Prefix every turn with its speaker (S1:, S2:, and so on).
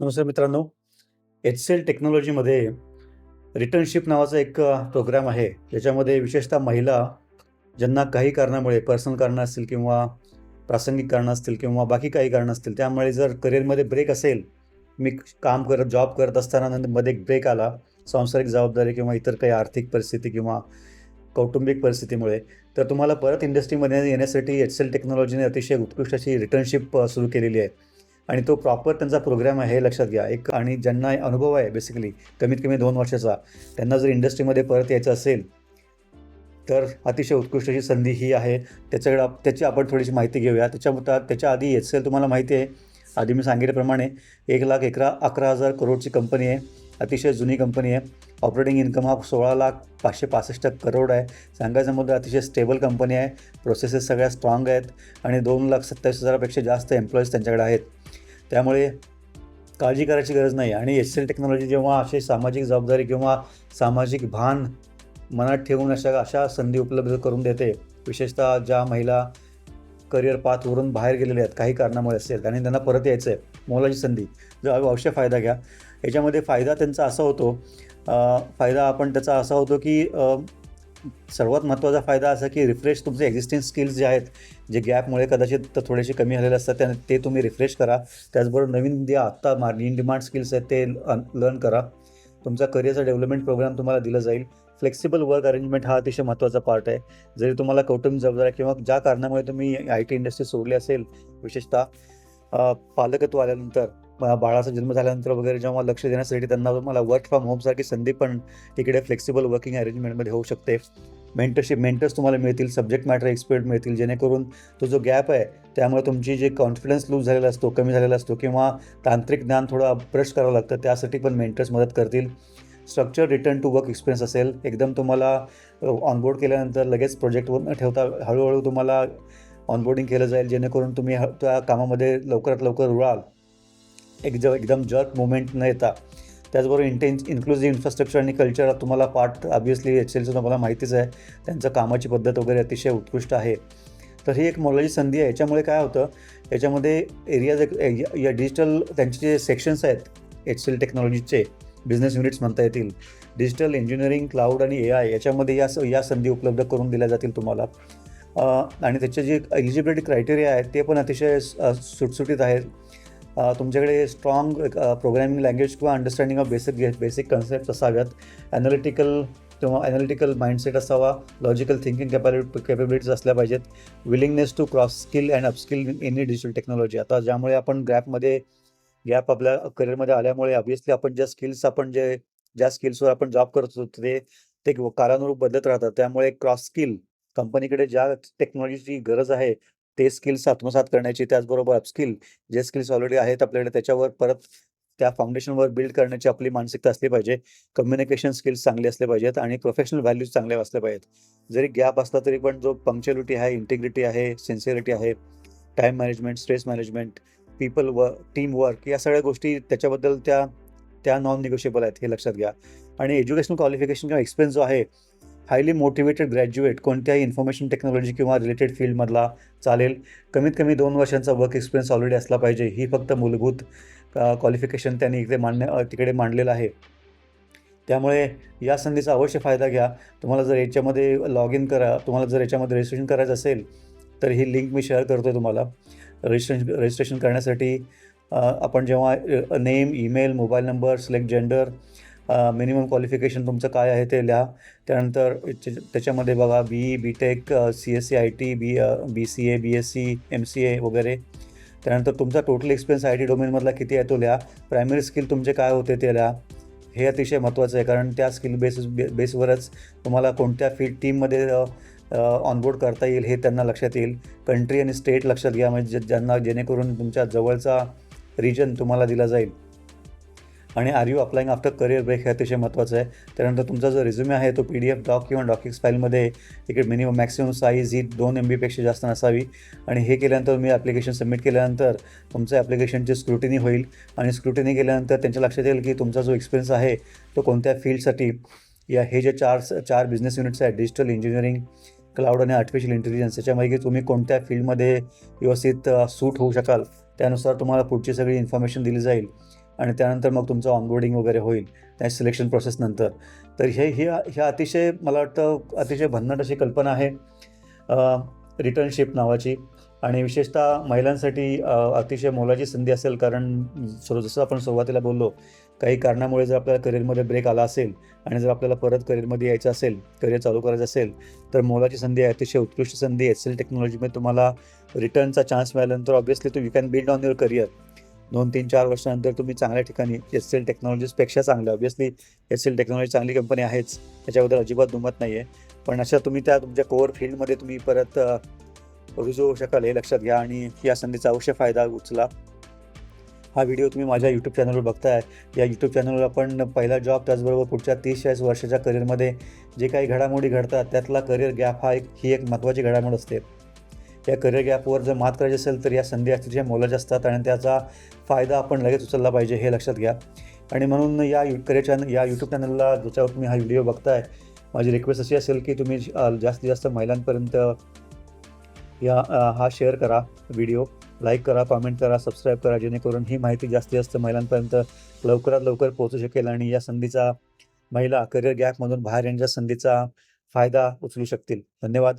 S1: नमस्कार मित्रांनो H C L टेक्नॉलॉजीमध्ये रिटर्नशिप नावाचा एक प्रोग्राम आहे. ज्याच्यामध्ये विशेषतः महिला ज्यांना काही कारणामुळे पर्सनल कारणं असतील किंवा प्रासंगिक कारणं असतील किंवा बाकी काही कारणं असतील त्यामुळे जर करिअरमध्ये ब्रेक असेल मी काम करत जॉब करत असताना नंतर मध्ये एक ब्रेक आला सांसारिक जबाबदारी किंवा इतर काही आर्थिक परिस्थिती किंवा कौटुंबिक परिस्थितीमुळे तर तुम्हाला परत इंडस्ट्रीमध्ये येण्यासाठी एच सी एल टेक्नॉलॉजीने अतिशय उत्कृष्ट अशी रिटर्नशिप सुरू केलेली आहे. आणि तो प्रॉपर त्यांचा प्रोग्राम आहे हे लक्षात घ्या. एक आणि ज्यांना अनुभव आहे बेसिकली कमीत कमी दोन वर्षाचा त्यांना जर इंडस्ट्रीमध्ये परत यायचं असेल तर अतिशय उत्कृष्ट अशी संधी ही आहे. त्याच्याकडे त्याची आपण थोडीशी माहिती घेऊया. त्याच्या त्याच्या आधी एच एल तुम्हाला माहिती आहे. आधी मी सांगितल्याप्रमाणे एक लाख एकरा अकरा हजार करोडची कंपनी आहे. अतिशय जुनी कंपनी आहे. ऑपरेटिंग इन्कम हा सोळा लाख पाचशे पासष्ट करोड आहे. सांगायचं मुद्दा अतिशय स्टेबल कंपनी आहे. प्रोसेसेस सगळ्या स्ट्रॉंग आहेत. आणि दोन लाख सत्तावीस हजारापेक्षा जास्त एम्प्लॉईज त्यांच्याकडे आहेत. त्यामुळे काळजी करायची गरज नाही. आणि एच एल टेक्नॉलॉजी जेव्हा असे सामाजिक जबाबदारी किंवा सामाजिक भान मनात ठेवून अशा अशा संधी उपलब्ध करून देते. विशेषतः ज्या महिला करिअर पाथवरून बाहेर गेलेल्या आहेत काही कारणामुळे असेल आणि त्यांना परत यायचं आहे मोलाची संधी. जर अवश्य फायदा घ्या. याच्यामध्ये फायदा त्यांचा असा होतो फायदा आपण त्याचा असा होतो की सर्वात महत्त्वाचा फायदा असा की रिफ्रेश तुमचे एक्झिस्टिंग स्किल्स जे आहेत जे गॅपमुळे कदाचित थोडेसे कमी झालेले असतात त्या ते तुम्ही रिफ्रेश करा. त्याचबरोबर नवीन जे आत्ता मार्जिन डिमांड स्किल्स आहेत ते लर्न करा. तुमचा करिअरचा डेव्हलपमेंट प्रोग्राम तुम्हाला दिला जाईल. फ्लेक्सिबल वर्क अरेंजमेंट हा अतिशय महत्त्वाचा पार्ट आहे. जरी तुम्हाला कौटुंबिक जबाबदाऱ्या किंवा ज्या कारणामुळे तुम्ही आय टी इंडस्ट्री सोडली असेल विशेषतः पालकत्व आल्यानंतर बाळाचा जन्म झाल्यानंतर वगैरे जेव्हा लक्ष देण्यासाठी त्यांना तुम्हाला वर्क फ्रॉम होमसारखी संधी पण इकडे फ्लेक्सिबल वर्किंग अरेंजमेंटमध्ये होऊ शकते. मेंटरशिप मेंटर्स तुम्हाला मिळतील सब्जेक्ट मॅटर एक्सपर्ट मिळतील जेणेकरून तो जो गॅप आहे त्यामुळे तुमची जे कॉन्फिडन्स लूज झालेला असतो कमी झालेला असतो किंवा तांत्रिक ज्ञान थोडं ब्रश करावं लागतं त्यासाठी पण मेंटर्स मदत करतील. Structure return to work experience असेल. एकदम तुम्हाला ऑनबोर्ड केल्यानंतर लगेच प्रोजेक्टवर न ठेवता हळूहळू तुम्हाला ऑनबोर्डिंग केलं जाईल जेणेकरून तुम्ही त्या कामामध्ये लवकरात लवकर रुळाल. एकदम एकदम जर्क मुवमेंट न येता. त्याचबरोबर इंटेन्स इन्क्लुझिव्ह इन्फ्रास्ट्रक्चर आणि कल्चर तुम्हाला पार्ट ऑब्वियसली एच एलचं तुम्हाला माहितीच आहे. त्यांचं कामाची पद्धत वगैरे अतिशय उत्कृष्ट आहे. तर ही एक मोलाची संधी आहे. याच्यामुळे काय होतं? याच्यामध्ये एरियाज या डिजिटल त्यांचे जे सेक्शन्स आहेत एच एल टेक्नॉलॉजीचे बिझनेस युनिट्स म्हणता येतील डिजिटल इंजिनिअरिंग क्लाउड आणि ए आय याच्यामध्ये या स- या संधी उपलब्ध करून दिल्या जातील तुम्हाला. आणि त्याचे जे एलिजिबिलिटी क्रायटेरिया आहेत ते पण अतिशय सुटसुटीत आहेत. तुमच्याकडे स्ट्रॉंग प्रोग्रॅमिंग लँग्वेज किंवा understanding of basic basic concept असाव्यात. ॲनालिटिकल किंवा ॲनालिटिकल माइंडसेट असावा. लॉजिकल थिंकिंग कॅपॅबिलिटी कॅपेबिलिटीज असल्या पाहिजेत. Willingness to cross skill and upskill in any digital technology आता ज्यामुळे आपण गॅपमध्ये गॅप आपल्या करिअरमध्ये आल्यामुळे ऑब्वियसली आपण ज्या स्किल्स आपण जे ज्या स्किल्सवर आपण जॉब करत होतो ते ते कालानुरूप बदलत राहतात. त्यामुळे क्रॉस स्किल कंपनीकडे ज्या टेक्नॉलॉजीची गरज आहे ते स्किल्स आत्मसात करण्याची त्याचबरोबर अपस्किल जे स्किल्स ऑलरेडी आहेत आपल्याकडे त्याच्यावर परत त्या फाउंडेशनवर बिल्ड करण्याची आपली मानसिकता असली पाहिजे. कम्युनिकेशन स्किल्स चांगले असले पाहिजेत आणि प्रोफेशनल व्हॅल्यूज चांगले असले पाहिजेत. जरी गॅप असला तरी पण जो पंक्च्युअलिटी आहे इंटिग्रिटी आहे सिन्सिअरिटी आहे time management stress management people व टीम वर्क या सगळ्या गोष्टी त्याच्याबद्दल त्या त्या नॉन निगोशिएबल आहेत हे लक्षात घ्या. आणि एज्युकेशनल क्वालिफिकेशन किंवा एक्सपिरियन्स जो आहे हायली मोटिवेटेड ग्रॅज्युएट कोणत्याही इन्फॉर्मेशन टेक्नॉलॉजी किंवा रिलेटेड फील्डमधला चालेल. कमीत कमी दोन वर्षांचा वर्क एक्सपिरियन्स ऑलरेडी असला पाहिजे. ही फक्त मूलभूत क्वालिफिकेशन त्यांनी इकडे मांडण्या तिकडे मांडलेलं आहे. त्यामुळे या संधीचा अवश्य फायदा घ्या. तुम्हाला जर याच्यामध्ये लॉग इन करा तुम्हाला जर याच्यामध्ये रजिस्ट्रेशन करायचं असेल तर ही लिंक मी शेअर करतो आहे तुम्हाला. रजिस्ट्रेशन रजिस्ट्रेशन करण्यासाठी आपण जेव्हा name email mobile number select gender minimum qualification तुमचं काय आहे ते लिहा. त्यानंतर त्याच्यामध्ये बघा B E B tech C S C I T B B C A B S C M C A वगैरे. त्यानंतर तुमचा टोटल एक्सपिरियन्स आय टी डोमेनमधला किती आहे तो लिहा. प्रायमरी स्किल तुमचे काय होते ते लिहा. हे अतिशय महत्त्वाचं आहे कारण त्या स्किल बेसिस बे बेसवरच तुम्हाला कोणत्या फील्ड टीममध्ये ऑनबोर्ड करता येईल हे त्यांना लक्षात येईल. कंट्री आणि स्टेट लक्षात घ्या म्हणजे ज्यांना जेणेकरून तुमच्या जवळचा रिजन तुम्हाला दिला जाईल. आणि are you applying after career break हे अतिशय महत्त्वाचं आहे. त्यानंतर तुमचा जो रिझ्युमे आहे तो पी डी एफ डॉक किंवा डॉकिक्स फाईलमध्ये इकडे मिनिमम मॅक्सिमम साईज ही दोन एम बीपेक्षा जास्त नसावी. आणि हे केल्यानंतर तुम्ही ॲप्लिकेशन सबमिट केल्यानंतर तुमचं ॲप्लिकेशनची स्क्रुटिनी होईल. आणि स्क्रुटिनी केल्यानंतर त्यांच्या लक्षात येईल की तुमचा जो एक्सपिरियन्स आहे तो कोणत्या फील्डसाठी या हे जे चार चार बिझनेस युनिट्स आहेत डिजिटल इंजिनिअरिंग क्लाउड आणि आर्टिफिशियल इंटेलिजन्स याच्यामध्ये तुम्ही कोणत्या फील्डमध्ये व्यवस्थित सूट होऊ शकाल त्यानुसार तुम्हाला पुढची सगळी इन्फॉर्मेशन दिली जाईल. आणि त्यानंतर मग तुमचं ऑनबोर्डिंग वगैरे होईल त्या सिलेक्शन प्रोसेसनंतर तर हे ही ह्या अतिशय मला वाटतं अतिशय भन्नाट अशी कल्पना आहे रिटर्नशिप नावाची. आणि विशेषतः महिलांसाठी अतिशय मोलाची संधी असेल कारण सुरू जसं आपण सुरुवातीला बोललो काही कारणामुळे जर आपल्याला करिअरमध्ये ब्रेक आला असेल आणि जर आपल्याला परत करिअरमध्ये यायचं असेल करिअर चालू करायचं असेल तर मोलाची संधी आहे अतिशय उत्कृष्ट संधी एस एल टेक्नॉलॉजीमध्ये तुम्हाला रिटर्नचा चान्स मिळाल्यानंतर obviously Tu you can build on your career दोन तीन चार वर्षानंतर तुम्ही चांगल्या ठिकाणी एस एल टेक्नॉलॉजीजपेक्षा चांगलं. ऑब्व्हियसली एस एल टेक्नॉलॉजी चांगली कंपनी आहेच. त्याच्याबद्दल अजिबात दुमत नाही आहे पण अशा तुम्ही त्या तुमच्या कोअर फील्डमध्ये तुम्ही परत रुजू होऊ शकाल हे लक्षात घ्या आणि या संधीचा अवश्य फायदा उचला. हा व्हिडिओ तुम्ही माझ्या यूट्यूब चॅनलवर बघताय. या यूट्यूब चॅनलवर आपण पहिला जॉब त्याचबरोबर पुढच्या तीस चाळीस वर्षाच्या करिअरमध्ये जे काही घडामोडी घडतात त्यातला करिअर गॅप हा एक ही एक महत्त्वाची घडामोड असते. या करिअर गॅपवर जर मात करायची असेल तर या संधी अतिशय मोलाच्या असतात आणि त्याचा फायदा आपण लगेच उचलला पाहिजे हे लक्षात घ्या. आणि म्हणून या यू करिअर चॅनल या यूट्यूब चॅनलला ज्याच्यावर तुम्ही हा व्हिडिओ बघताय माझी रिक्वेस्ट अशी असेल की तुम्ही जास्तीत जास्त महिलांपर्यंत या हा शेअर करा व्हिडिओ लाईक करा कॉमेंट करा सबस्क्राईब करा जेणेकरून ही माहिती जास्तीत जास्त महिलांपर्यंत लवकरात लवकर पोहोचू शकेल आणि या संधीचा महिला करिअर गॅपमधून बाहेर येण्याच्या संधीचा फायदा उचलू शकतील. धन्यवाद.